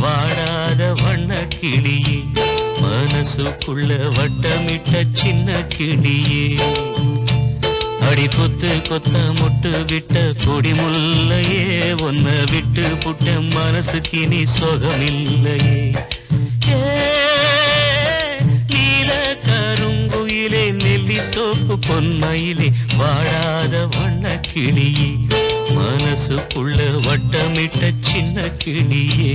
வாடாத வண்ண கிளியே மனசுக்குள்ள வட்டமிட்ட சின்ன கிளியே. அடி கொத்து கொத்த முட்டு விட்ட கொடி முல்லையே ஒன்ன விட்டு புட்ட மனசுக்கு நீ சொகமில்லையே. ஏ, நீல கருங்குயிலே நெல்லித்தோப்பு பொன்மயிலே வாழாத வண்ண கிளியே மனசுக்குள்ள வட்டமிட்ட சின்ன கிளியே.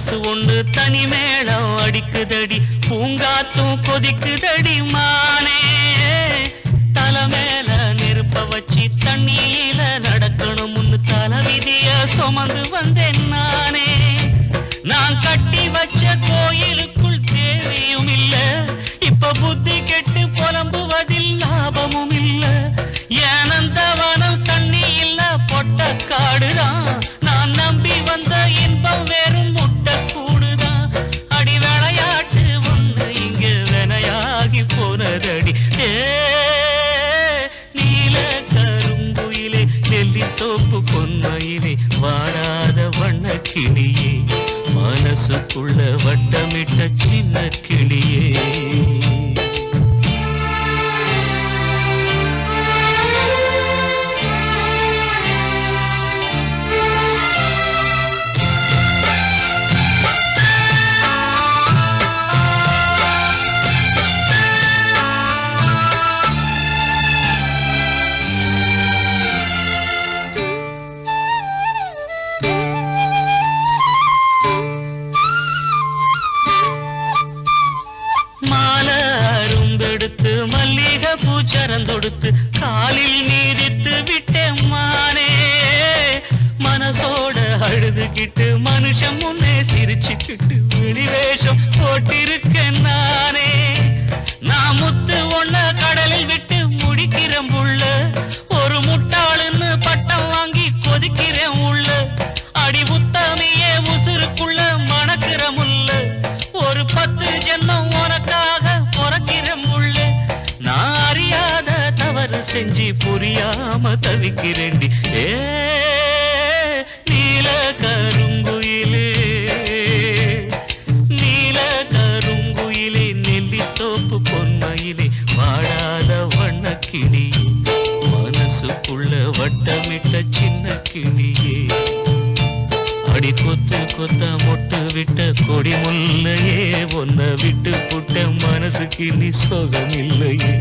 மனசு ஒன்று தனி மேளம் அடிக்குதடி பூங்காத்தும் கொதிக்குதடி மானே. தலைமேல நெருப்ப வச்சு தண்ணியில நடக்கணும் முன்னு தலை விதிய சுமந்து வந்தேன் நான். மனசுக்குள்ள வட்டமிட்ட சின்ன கிளியே. பூச்சரந்தொடுத்து காலில் நீதித்து விட்டேன் மானே மனசோட அழுதுகிட்டு மனுஷன் முன்னே சிரிச்சுக்கிட்டு செஞ்சு புரியாம தவிக்கிறேன் ஏ நீல கருங்குயிலே. நீல கருங்குயிலே நெல்லித்தோப்பு பொன்மையிலே. வாழாத வண்ண கிளி மனசுக்குள்ள வட்டமிட்ட சின்ன கிளியே. அடி கொத்து கொத்த மொட்டு விட்ட கொடி முல்லையே. ஒன்ன விட்டு புட்ட மனசுக்கு நீ சோகம் இல்லையே